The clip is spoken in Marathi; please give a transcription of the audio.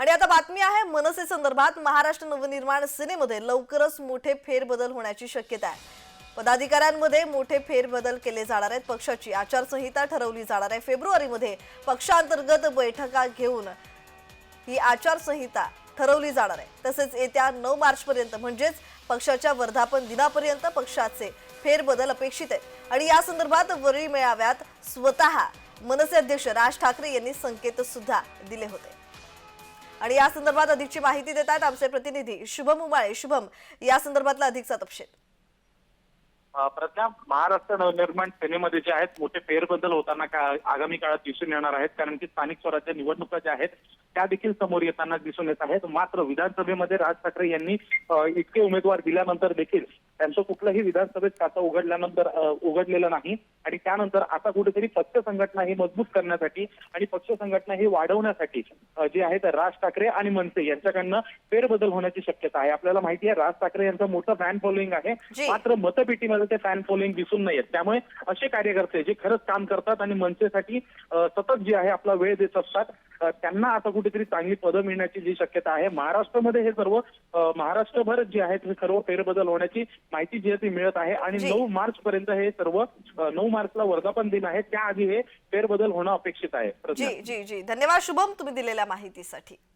आणि आता बातमी आहे मनसे संदर्भात महाराष्ट्र नवनिर्माण सेनेमध्ये लवकरच मोठे फेरबदल होण्याची शक्यता आहे. पदाधिकाऱ्यांमध्ये मोठे फेरबदल केले जाणार आहेत. पक्षाची आचारसंहिता ठरवली जाणार आहे. फेब्रुवारीमध्ये पक्षांतर्गत बैठका घेऊन ही आचारसंहिता ठरवली जाणार आहे. तसेच येत्या नऊ मार्चपर्यंत म्हणजेच पक्षाच्या वर्धापन दिनापर्यंत पक्षाचे फेरबदल अपेक्षित आहेत. आणि या संदर्भात वरील मेळाव्यात स्वतः मनसे अध्यक्ष राज ठाकरे यांनी संकेत सुद्धा दिले होते. आणि या संदर्भात अधिकची माहिती देत आहेत आमचे प्रतिनिधी. शुभम उमाळे. शुभम या संदर्भातला अधिकचा तपशील. अ, प्रज्ञा महाराष्ट्र नवनिर्माण सेनेमध्ये जे आहेत मोठे फेरबदल होताना का आगामी काळात दिसून येणार आहेत. कारण की स्थानिक स्वराज्य निवडणुका ज्या आहेत त्या देखील समोर येताना दिसून येत आहेत. मात्र विधानसभेमध्ये राज ठाकरे यांनी इतके उमेदवार दिल्यानंतर देखील त्यांचं कुठलंही विधानसभेत खातं उघडल्यानंतर उघडलेलं नाही. आणि त्यानंतर आता कुठेतरी पक्ष संघटना ही मजबूत करण्यासाठी आणि पक्ष संघटना ही वाढवण्यासाठी जे आहेत राज ठाकरे आणि मनसे यांच्याकडनं फेरबदल होण्याची शक्यता आहे. आपल्याला माहिती आहे राज ठाकरे यांचं मोठं फॅन फॉलोईंग आहे. मात्र मतपेटीमध्ये ते फॅन फॉलोईंग दिसून नाहीयेत. त्यामुळे असे कार्यकर्ते जे खरंच काम करतात आणि मनसेसाठी सतत जे आहे आपला वेळ देत असतात त्यांना आता कुठेतरी चांगली पदं मिळण्याची जी शक्यता आहे. महाराष्ट्रामध्ये हे सर्व महाराष्ट्रभर जे आहेत हे सर्व फेरबदल होण्याची माहिती जी आहे ती मिळत आहे. आणि. नऊ मार्च पर्यंत हे सर्व नऊ मार्चला वर्धापन दिन आहे. त्याआधी हे फेरबदल होणं अपेक्षित आहे. जी जी जी. धन्यवाद शुभम तुम्ही दिलेल्या माहितीसाठी.